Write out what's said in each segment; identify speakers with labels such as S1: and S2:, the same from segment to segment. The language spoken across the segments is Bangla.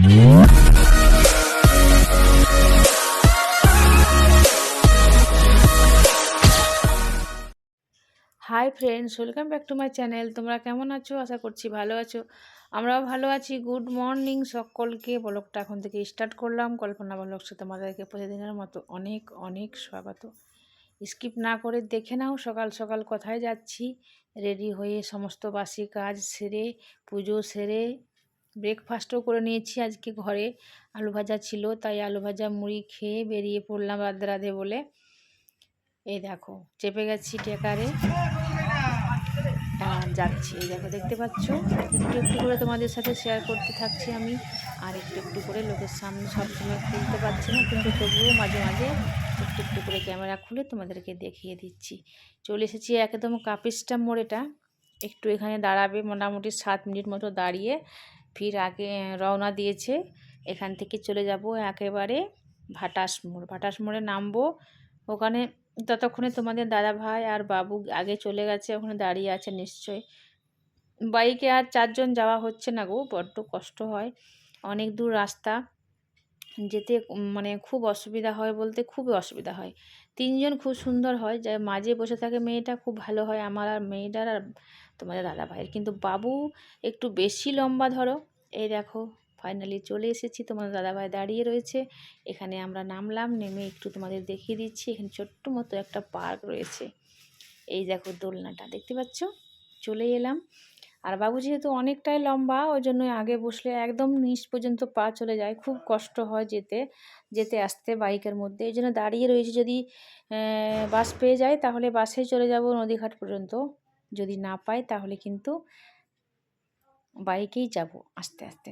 S1: Hi friends welcome back to my channel তোমরা কেমন আছো? আশা করছি ভালো আছো। আমরাও ভালো আছি। গুড মর্নিং সকলকে। ব্লগটা এখন থেকে স্টার্ট করলাম। কল্পনা ব্লগসে তোমাদেরকে প্রতিদিনের মতো অনেক অনেক স্বাগত। স্কিপ না করে দেখে নাও, সকাল সকাল কোথায় যাচ্ছি। রেডি হয়ে সমস্ত বাসি কাজ সেরে, পুজো সেরে ব্রেকফাস্টও করে নিয়েছি আজকে ঘরে। আলু ভাজা ছিল, তাই আলু ভাজা মুড়ি খেয়ে বেরিয়ে পড়লাম রাধে রাধে বলে। এই দেখো, চেপে গেছি টেকারে যাচ্ছি, এই দেখো, দেখতে পাচ্ছ? একটু একটু করে তোমাদের সাথে শেয়ার করতে থাকছি আমি। আর একটু একটু করে লোকের সামনে সবসময় খুলতে পারছি না, কিন্তু তবুও মাঝে মাঝে একটু একটু করে ক্যামেরা খুলে তোমাদেরকে দেখিয়ে দিচ্ছি। চলে এসেছি একদম কাপিস্টা মোড়েটা। একটু এখানে দাঁড়াবে মোটামুটি সাত মিনিট মতো দাঁড়িয়ে। ফির আগে রওনা দিয়েছে। এখান থেকে চলে যাব একেবারে ভাটাস মোড়। ভাটাস মোড়ে নামবো। ওখানে ততক্ষণে তোমাদের দাদা ভাই আর বাবু আগে চলে গেছে, ওখানে দাঁড়িয়ে আছে নিশ্চয়ই। বাইকে আর চারজন যাওয়া হচ্ছে না গো, বড্ড কষ্ট হয়। অনেক দূর রাস্তা। যেতে মানে খুব অসুবিধা হয় বলতে খুবই অসুবিধা হয়। তিনজন খুব সুন্দর হয়। যা মাঝে বসে থাকে মেয়েটা, খুব ভালো হয় আমার আর মেয়েটার আর তোমাদের দাদা ভাইয়ের। কিন্তু বাবু একটু বেশি লম্বা ধরো। এই দেখো ফাইনালি চলে এসেছি। তোমাদের দাদাভাই দাঁড়িয়ে রয়েছে। এখানে আমরা নামলাম, নেমে একটু তোমাদের দেখিয়ে দিচ্ছি। এখানে ছোট্ট মতো একটা পার্ক রয়েছে। এই দেখো দোলনাটা, দেখতে পাচ্ছ? চলে এলাম। আর বাবু যেহেতু অনেকটাই লম্বা ওই জন্য আগে বসলে একদম নিচ পর্যন্ত পা চলে যায়। খুব কষ্ট হয় যেতে যেতে আসতে বাইকের মধ্যে। এই জন্য দাঁড়িয়ে রয়েছে যদি বাস পেয়ে যায় তাহলে বাসেই চলে যাব নদীঘাট পর্যন্ত। যদি না পাই, তাহলে কিন্তু বাইকেই যাব আস্তে আস্তে।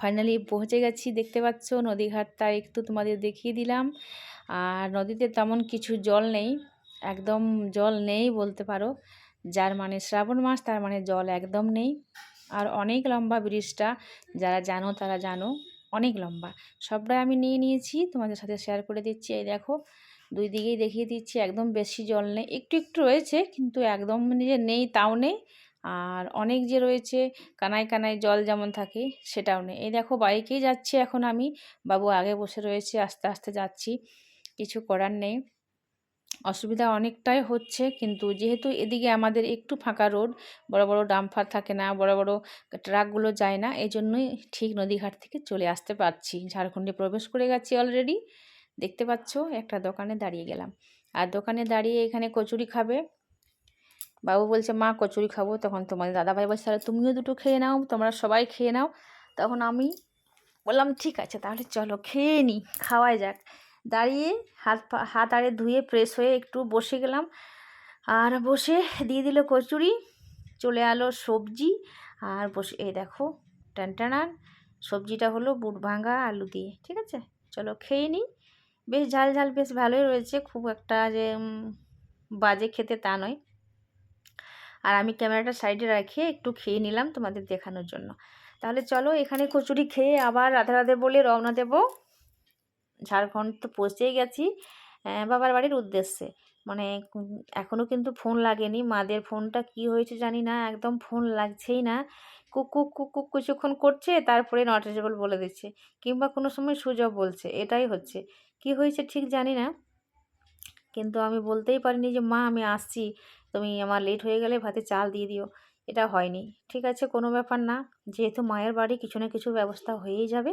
S1: ফাইনালি পৌঁছে গেছি, দেখতে পাচ্ছ নদীঘাটটা একটু তোমাদের দেখিয়ে দিলাম। আর নদীতে তেমন কিছু জল নেই, একদম জল নেই বলতে পারো। যার মানে শ্রাবণ মাস, তার মানে জল একদম নেই। আর অনেক লম্বা ব্রিজটা, যারা জানো তারা জানো, অনেক লম্বা। সবটাই আমি নিয়ে নিয়েছি, তোমাদের সাথে শেয়ার করে দিচ্ছি। এই দেখো, দুই দিকেই দেখিয়ে দিচ্ছি, একদম বেশি জল নেই। একটু একটু রয়েছে, কিন্তু একদম যে নেই তাও নেই। আর অনেক যে রয়েছে, কানায় কানায় জল যেমন থাকে, সেটাও নেই। এই দেখো, বাইকেই যাচ্ছি এখন আমি। বাবু আগে বসে রয়েছে, আস্তে আস্তে যাচ্ছি। কিছু করার নেই। অসুবিধা অনেকটাই হচ্ছে। কিন্তু যেহেতু এদিকে আমাদের একটু ফাঁকা রোড, বড় বড় ডাম্পার থাকে না, বড় বড় ট্রাকগুলো যায় না এই জন্যই ঠিক নদীঘাট থেকে চলে আসতে পারছি। ঝাড়খণ্ডে প্রবেশ করে গেছি অলরেডি দেখতে পাচ্ছ, একটা দোকানে দাঁড়িয়ে গেলাম। আর দোকানে দাঁড়িয়ে এখানে কচুরি খাবে। বাবু বলছে, মা, কচুরি খাব। তখন তোমাদের দাদাভাই বলছে, তাহলে তুমিও দুটো খেয়ে নাও, তোমরা সবাই খেয়ে নাও। তখন আমি বললাম, ঠিক আছে, তাহলে চলো, খেয়ে নিই খাওয়াই যাক। দাঁড়িয়ে হাত পা, হাত আরে ধুয়ে ফ্রেশ হয়ে একটু বসে গেলাম। আর বসে দিয়ে দিল কচুরি, চলে এলো সবজি। আর বসে, এই দেখো টানটানার সবজিটা হলো বুট ভাঙা, আলু দিয়ে, ঠিক আছে? চলো খেয়ে নিই। বেশ ঝাল ঝাল, বেশ ভালোই রয়েছে, খুব একটা যে বাজে খেতে তা নয়। আর আমি ক্যামেরাটা সাইডে রেখে একটু খেয়ে নিলাম তোমাদের দেখানোর জন্য। তাহলে চলো এখানে কচুরি খেয়ে আবার রাধে রাধে বলে রওনা দেব। ঝাড়খণ্ড তো পৌঁছেই গেছি বাবার বাড়ির উদ্দেশ্যে। মানে এখনও কিন্তু ফোন লাগেনি। মাদের ফোনটা কি হয়েছে জানি না, একদম ফোন লাগছেই না। কুক কুক কুক কুক কিছুক্ষণ করছে, তারপরে নট রিচেবল বলে দিচ্ছে, কিংবা কোনো সময় সুযোগ বলছে, এটাই হচ্ছে। কি হয়েছে ঠিক জানি না, কিন্তু আমি বলতেই পারিনি যে, মা, আমি আসছি, তুমি আমার লেট হয়ে গেলে ভাতে চাল দিয়ে দিও। এটা হয়নি। ঠিক আছে, কোনো ব্যাপার না, যেহেতু মায়ের বাড়ি কিছু না কিছু ব্যবস্থা হয়েই যাবে।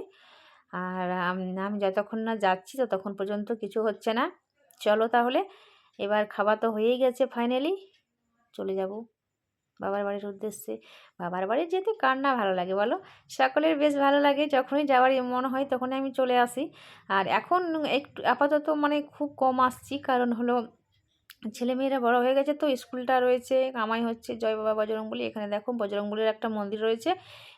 S1: আর, আমি যতক্ষণ না যাচ্ছি ততক্ষণ পর্যন্ত কিছু হচ্ছে না। চলো তাহলে, এবার খাওয়া তো হয়েই গেছে ফাইনালি চলে যাব বাবার বাড়ির উদ্দেশ্যে। বাবার বাড়ি যেতে কার না ভালো লাগে বলো? সকলের বেশ ভালো লাগে, যখনই যাওয়ার মনে হয় তখনই আমি চলে আসি। আর এখন একটু আপাতত মানে খুব কম আসছি, কারণ হলো ছেলেমেয়েরা বড় হয়ে গেছে তো স্কুলটা রয়েছে, কামাই হচ্ছে, জয় বাবা এখানে দেখো বজরংবলীর একটা মন্দির রয়েছে।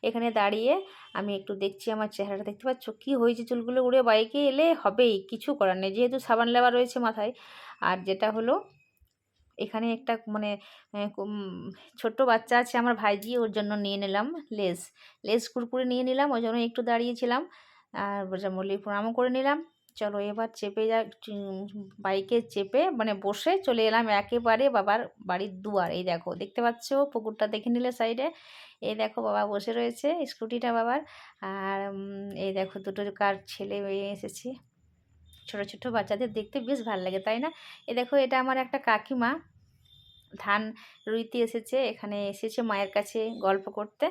S1: এখানে দাঁড়িয়ে আমি একটু দেখছি আমার চেহারাটা। দেখতে পাচ্ছ কী হয়েছে? চুলগুলো উড়ে বাইকে এলে হবেই, কিছু করার নেই। যেহেতু সাবান লেবা রয়েছে মাথায়, আর যেটা হলো, এখানে একটা মানে ছোট্ট বাচ্চা আছে আমার ভাইজি, ওর জন্য নিয়ে নিলাম লেস। লেস কুরকুরে নিয়ে নিলাম, ওই জন্য একটু দাঁড়িয়েছিলাম। আর বজরংবলী প্রণামও করে নিলাম। চলো এবার চেপে যা বাইকে চেপে মানে বসে চলে এলাম একেবারে বাবার বাড়ির দুয়ার। এই দেখো, দেখতে পাচ্ছ? পুকুরটা দেখে নিলে সাইডে। এই দেখো, বাবা বসে রয়েছে স্কুটিটা বাবার। আর এই দেখো, দুটো কার ছেলে মেয়ে এসেছে। ছোট ছোট বাচ্চাদের দেখতে বেশ ভালো লাগে, তাই না? এ দেখো, এটা আমার একটা কাকিমা। ধান রুইতে এসেছে, এখানে এসেছে মায়ের কাছে গল্প করতে।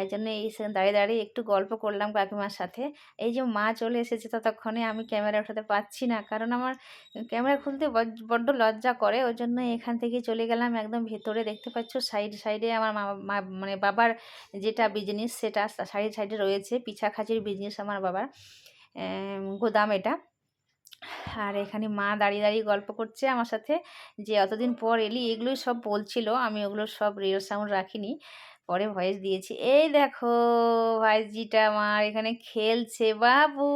S1: এই জন্য এই দাঁড়িয়ে দাঁড়িয়ে একটু গল্প করলাম কাকিমার সাথে। এই যে মা চলে এসেছে ততক্ষণে আমি ক্যামেরা উঠাতে পারছি না, কারণ আমার ক্যামেরা খুলতে বড্ড লজ্জা করে। ওই জন্য এখান থেকে চলে গেলাম একদম ভেতরে। দেখতে পাচ্ছ সাইড সাইডে আমার মা- মানে বাবার যেটা বিজনেস সেটা সাইড সাইডে রয়েছে পিছা খাঁচির বিজনেস আমার বাবার গোদাম এটা। আর এখানে মা দাঁড়িয়ে দাঁড়িয়ে গল্প করছে আমার সাথে যে অতদিন পর এলি, এগুলোই সব বলছিল, আমি ওগুলো সব রিয়েল সাউন্ড রাখিনি। পরে ভয়েস দিয়েছি, এই দেখো ভাইজিটা আমার এখানে খেলছে, বাবু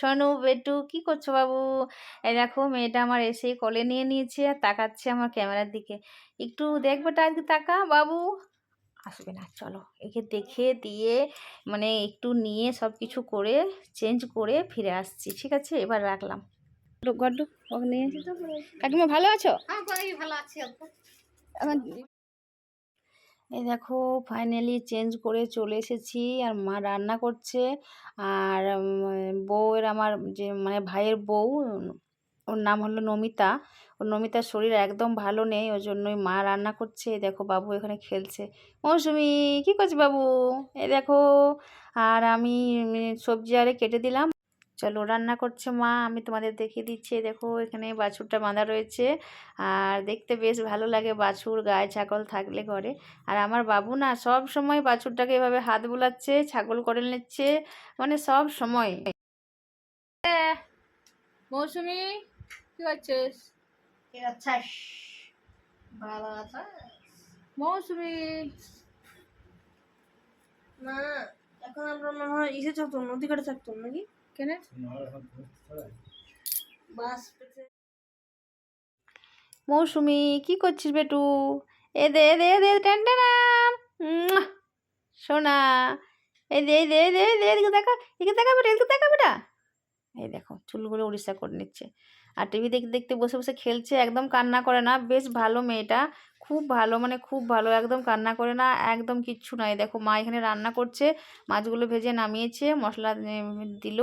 S1: শোনো বেটু, কি করছ বাবু? এই দেখো মেয়েটা আমার এসে কলে নিয়ে নিয়েছে আর তাকাচ্ছে আমার ক্যামেরার দিকে। একটু দেখবেটা আজকে তাকা, বাবু। আসবে না, চলো, একে দেখে দিয়ে মানে একটু নিয়ে সব কিছু করে চেঞ্জ করে ফিরে আসছি, ঠিক আছে? এবার রাখলাম। গড্ডু ওকে নিয়ে কাকিমা ভালো আছো? এই দেখো ফাইনালি চেঞ্জ করে চলে এসেছি আর মা রান্না করছে আর বউয়ের আমার যে মানে ভাইয়ের বউ ওর নাম হলো নমিতা। ওর নমিতার শরীর একদম ভালো নেই ওই জন্যই মা রান্না করছে। এই দেখো বাবু এখানে খেলছে। মৌসুমি কি করছে বাবু? এই দেখো আর আমি সবজি আরে কেটে দিলাম। চলো রান্না করছে মা আমি তোমাদের দেখিয়ে দিচ্ছি। দেখো এখানে বাছুরটা বাঁধা রয়েছে। আর দেখতে বেশ ভালো লাগে বাছুর গায়ে ছাগল থাকলে ঘরে। আর আমার বাবু না সব সময় বাছুরটাকে এভাবে হাত বোলাচ্ছে ছাগল করে নিচ্ছে মানে সব সময়। মৌসুমি কি করছিস?
S2: ভালো আছে
S1: মৌসুমি।
S2: না এখন আমরা মনে হয় ইসে থাকতাম নদী কাটে থাকতাম নাকি?
S1: মৌসুমি, কি করছিস বেটু? এ দে দে দে, টেন টেনাম! সোনা। এই দে দে দে দে দেখা এদিকে দেখা বেটা, এদিকে দেখা বেটা। এই দেখো, চুলগুলো উড়িষ্যা করে নিচ্ছে। আর টিভি দেখতে দেখতে বসে বসে খেলছে, একদম কান্না করে না। বেশ ভালো মেয়েটা, খুব ভালো মানে খুব ভালো, একদম কান্না করে না, একদম কিচ্ছু নয়। দেখো, মা এখানে রান্না করছে, মাছগুলো ভেজে নামিয়েছে, মশলা দিল,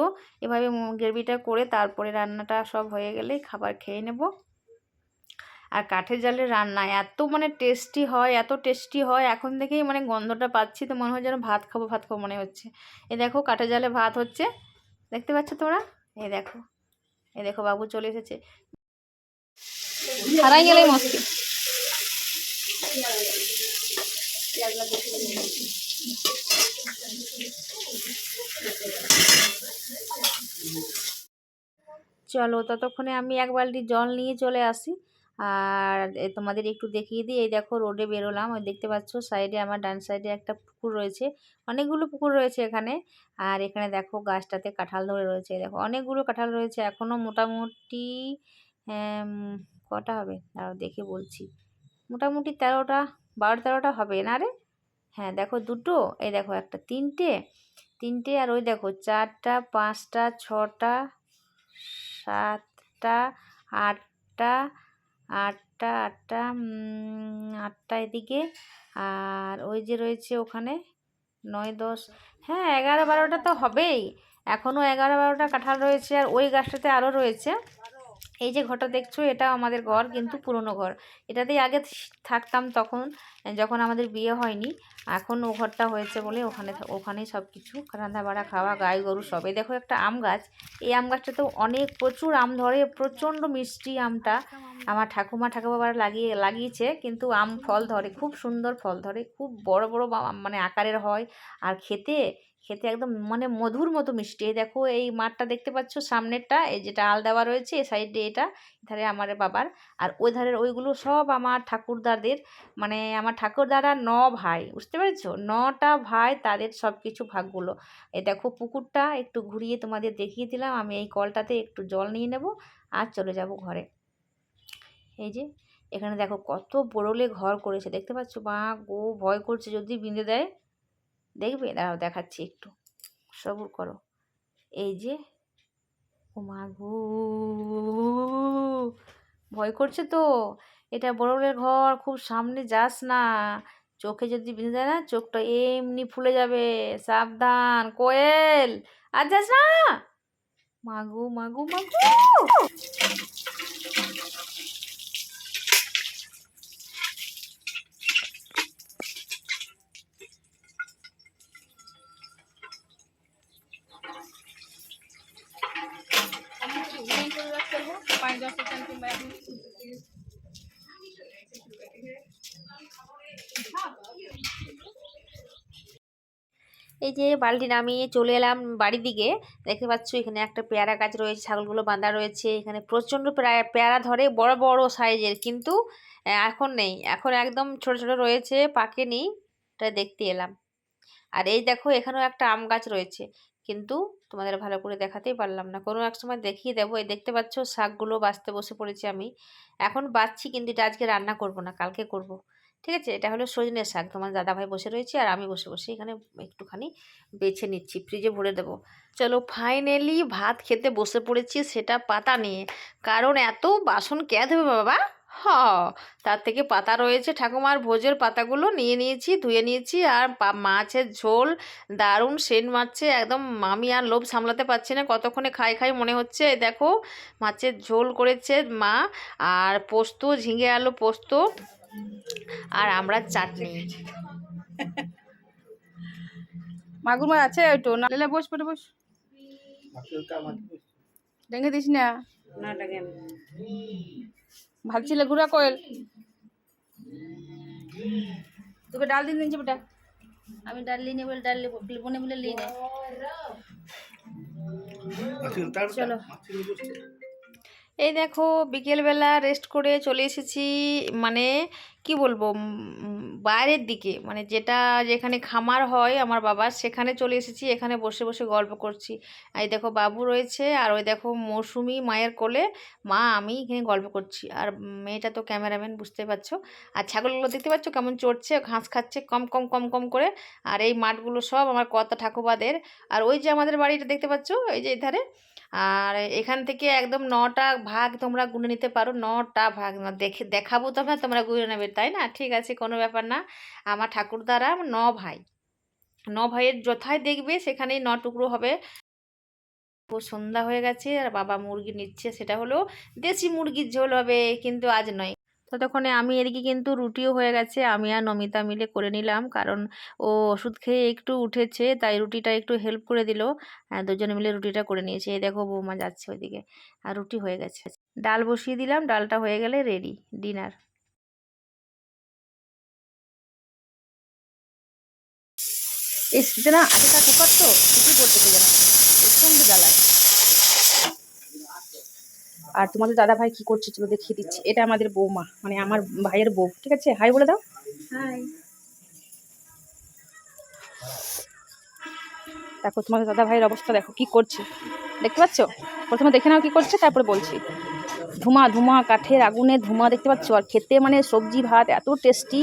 S1: এভাবে গ্রেভিটা করে তারপরে রান্নাটা সব হয়ে গেলে খাবার খেয়ে নেব। আর কাঠের জালে রান্না, এত মানে টেস্টি হয়, এত টেস্টি হয়, এখন থেকেই মানে গন্ধটা পাচ্ছি তো মনে হয় যেন ভাত খাব ভাত খাব মনে হচ্ছে। এ দেখো, কাঠের জালে ভাত হচ্ছে, দেখতে পাচ্ছ তোমরা? এই দেখো। এই দেখো বাবু চলে এসেছে। হারাই গেলে মস্তি। চলো ততক্ষণে আমি এক বালতি জল নিয়ে চলে আসি। আর তোমাদের একটু দেখিয়ে দিই। এই দেখো রোডে বেরোলাম। ওই দেখতে পাচ্ছ সাইডে আমার ডান সাইডে একটা পুকুর রয়েছে। অনেকগুলো পুকুর রয়েছে এখানে। আর এখানে দেখো গাছটাতে কাঁঠাল ধরে রয়েছে। দেখো অনেকগুলো কাঁঠাল রয়েছে। এখনও মোটামুটি কটা হবে? দাঁড়াও, দেখে বলছি। মোটামুটি তেরোটা, বারো তেরোটা হবে না রে? হ্যাঁ দেখো দুটো। এই দেখো একটা, তিনটে। তিনটে আর ওই দেখো চারটা, পাঁচটা, ছটা, সাতটা, আটটা আটটা আটটা আটটা এদিকে। আর ওই যে রয়েছে ওখানে নয়, দশ হ্যাঁ এগারো, বারোটা তো হবেই। এখনও এগারো, বারোটা কাঁঠাল রয়েছে আর ওই গাছটাতে আরও রয়েছে। এই যে ঘরটা দেখছ এটা আমাদের ঘর, কিন্তু পুরনো ঘর। এটাতেই আগে থাকতাম তখন। যখন আমাদের বিয়ে হয়নি, এখন ও ঘরটা হয়েছে বলে ওখানে ওখানেই সব কিছু রান্না বাড়া খাওয়া, গাই গরু সবে দেখো একটা আম গাছ, এই আম গাছটাতেও অনেক প্রচুর আম ধরে, প্রচণ্ড মিষ্টি আমটা। আমার ঠাকুমা ঠাকুরবাবার লাগিয়ে, লাগিয়েছে, কিন্তু আম ফল ধরে, খুব সুন্দর ফল ধরে, খুব বড় বড় মানে আকারের হয়। আর খেতে খেতে একদম মানে মধুর মতো মিষ্টি। এই দেখো, এই মাঠটা দেখতে পাচ্ছ সামনেরটা, এই যেটা আল দেওয়া রয়েছে এ সাইডে এটা, এধারে আমার বাবার। আর ওই ধারের ওইগুলো সব আমার ঠাকুরদাদের মানে আমার ঠাকুরদারা ন ভাই, বুঝতে পেরেছ? নটা ভাই তাদের সব কিছু ভাগগুলো। এই দেখো পুকুরটা একটু ঘুরিয়ে তোমাদের দেখিয়ে দিলাম, আমি এই কলটাতে একটু জল নিয়ে নেব আর চলে যাব ঘরে। এই যে, এখানে দেখো কত বড়লে ঘর করেছে, দেখতে পাচ্ছ? মা গো, ভয় করছে যদি বিঁধে দেয়। দেখবে? দাঁড়াও, দেখাচ্ছি একটু। সবুর করো। এই যে, ও মা গো, ভয় করছে তো? এটা বড়লের ঘর, খুব সামনে যাস না। চোখে যদি বিঁধে যায় না, চোখটা এমনি ফুলে যাবে। সাবধান, কোয়েল, আর যাস না। মাগু মাগু মাগু। এই যে বালতি নামিয়ে চলে এলাম বাড়ির দিকে। দেখতে পাচ্ছ এখানে একটা পেয়ারা গাছ রয়েছে, ছাগলগুলো বাঁধা রয়েছে। এখানে প্রচণ্ড পেয়ারা পেয়ারা ধরে বড় বড় সাইজের কিন্তু এখন নেই। এখন একদম ছোট ছোট রয়েছে পাকেনি এটা দেখতে এলাম। আর এই দেখো, এখানেও একটা আম গাছ রয়েছে। কিন্তু তোমাদের ভালো করে দেখাতেই পারলাম না। কোনো এক সময় দেখিয়ে দেবো। এই দেখতে পাচ্ছ, শাকগুলো বাছতে বসে পড়েছি আমি। এখন বাঁচছি, কিন্তু এটা আজকে রান্না করব না, কালকে করব। ঠিক আছে? এটা হলো সজনের শাক। তোমার দাদাভাই বসে রয়েছে আর আমি বসে বসে এখানে একটুখানি বেছে নিচ্ছি। ফ্রিজে ভরে দেবো। চলো ফাইনালি ভাত খেতে বসে পড়েছি সেটা পাতা নিয়ে। কারণ এত বাসন কে দেবে বাবা? হ। তার থেকে পাতা রয়েছে। ঠাকুমার ভোজের পাতাগুলো নিয়ে নিয়েছি, ধুয়ে নিয়েছি আর মাছের ঝোল দারুণ সেন্ট মারছে। একদম আমি আর লোভ সামলাতে পারছি না। কতক্ষণে খাই খাই মনে হচ্ছে? দেখো, মাছের ঝোল করেছে মা। আর পোস্ত, ঝিঙে আলু পোস্ত আর আমরা চাটনি।
S2: মাগুর মাছ আছে ওই তো না লেলে বস পড়ে বস। ডেঙ্গে দিস না। না ডেঙ্গে ভাবছিলে ঘুরা কয়েল? তোকে ডাল দিন দিনছে বেটা।
S1: আমি ডাল লিনে বলে ডাল বনে বলে লিনে চলো। এই দেখো বিকেলবেলা রেস্ট করে চলে এসেছি মানে কি বলব বাইরের দিকে। মানে যেটা যেখানে খামার হয় আমার বাবার, সেখানে চলে এসেছি, এখানে বসে বসে গল্প করছি। এই দেখো বাবু রয়েছে, আর ওই দেখো মৌসুমি মায়ের কোলে মা, আমি এখানে গল্প করছি। আর মেয়েটা তো ক্যামেরাম্যান, বুঝতে পারছ? আর ছাগলগুলো দেখতে পাচ্ছ কেমন চড়ছে, ঘাস খাচ্ছে, কম কম কম কম করে। আর এই মাঠগুলো সব আমার কত ঠাকুরবাদের আর ওই যে আমাদের বাড়িটা দেখতে পাচ্ছ, এই যে এধারে? আর এখান থেকে একদম নটা ভাগ তোমরা গুনে নিতে পারো, নটা ভাগ। দেখে, দেখাবো তবে তোমরা গুনে নেবে। তাই না? ঠিক আছে, কোনো ব্যাপার না। আমার ঠাকুরদারা ন ভাই। ন ভাইয়ের যথায় দেখবে সেখানেই ন টুকরো হবে। সন্ধ্যা হয়ে গেছে আর বাবা মুরগি নিচ্ছে, সেটা হলো দেশি মুরগির ঝোল হবে, কিন্তু আজ নয়। ততক্ষণে আমি এদিকে কিন্তু রুটিও হয়ে গেছে, আমি আর নমিতা মিলে করে নিলাম, কারণ ও ওষুধ খেয়ে একটু উঠেছে, তাই রুটিটা একটু হেল্প করে দিল। হ্যাঁ দুজনে মিলে রুটিটা করে নিয়েছে। এই দেখো বৌমা যাচ্ছে ওইদিকে। আর রুটি হয়ে গেছে। ডাল বসিয়ে দিলাম, ডালটা হয়ে গেলে রেডি ডিনার
S2: এই শীতে না? আগেকার কুকার তো কিছুই করতে দেবে না। প্রচণ্ড জ্বালায়। আর তোমাদের দাদা ভাই কি করছে চলো দেখিয়ে দিচ্ছি। এটা আমাদের বৌমা মানে আমার ভাইয়ের বউ ঠিক আছে? হাই বলে দাও।
S1: হাই।
S2: দেখো তোমাদের দাদা ভাইয়ের অবস্থা দেখো কি করছে। দেখতে পাচ্ছ? প্রথমে দেখে নাও কি করছে তারপরে বলছি। ধুমা ধুমা কাঠের আগুনে ধুমা দেখতে পাচ্ছ? আর খেতে মানে সবজি ভাত এত টেস্টি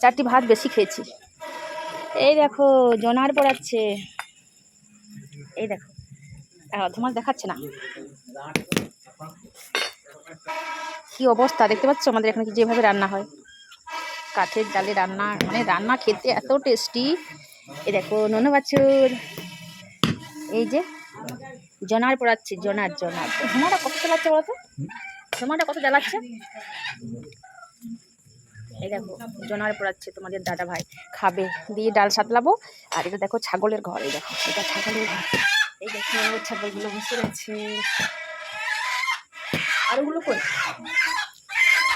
S2: চারটি ভাত বেশি খেয়েছি। এই দেখো, জনার পড়াচ্ছে। এই দেখো। তোমার দেখাচ্ছে না। কি অবস্থা, দেখতে পাচ্ছ? আমাদের এখানে যেভাবে রান্না হয়। কাঠের জালে রান্না মানে রান্না খেতে এত টেস্টি। এই দেখো, ননু বাছুর। এই যে, জনার পড়াচ্ছে, জনার জনার। ধোঁয়াটা কত জ্বালাচ্ছে বলতো? ধোঁয়াটা কত জ্বালাচ্ছে? এই দেখো, জনার পড়াচ্ছে তোমাদের দাদা ভাই, খাবে। দিয়ে ডাল সাতলাবো, আর এটা দেখো ছাগলের ঘর, এই দেখো, এটা ছাগলের ঘর। এই দেখো ছাগলগুলো বসে রয়েছে। আর ওগুলো কই?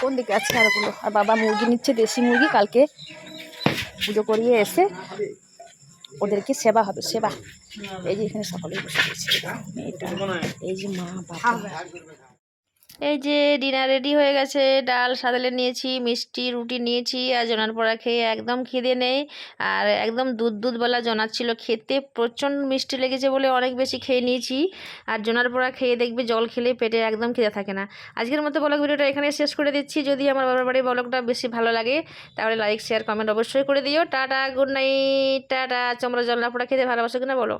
S2: কোন দিকে আছে আর ওগুলো? আর বাবা মুরগি নিচ্ছে, দেশি মুরগি, কালকে পুজো করিয়ে এসে ওদেরকে সেবা হবে, সেবা। এই যে এখানে সকলেই বসে রয়েছে। এই যে মা, বাবা।
S1: এই যে ডিনার রেডি হয়ে গেছে, ডাল সাদালে নিয়েছি, মিষ্টি, রুটি নিয়েছি, আর জোনার পড়া খেয়ে একদম খিদে নেই। আর একদম দুধ দুধওয়ালা জোনার ছিল খেতে, প্রচণ্ড মিষ্টি লেগেছে বলে অনেক বেশি খেয়ে নিয়েছি। আর জোনার পড়া খেয়ে দেখবে জল খেলে পেটে একদম খিদে থাকে না। আজকের মতো ব্লগ ভিডিওটা এখানে শেষ করে দিচ্ছি। যদি আমার বাবার বাড়ির ব্লগটা বেশি ভালো লাগে, তাহলে লাইক শেয়ার কমেন্ট অবশ্যই করে দিও। টাটা গুড নাইট টাটা চমড়া জল না পোড়া খেতে ভালোবাসো কিনা বলো।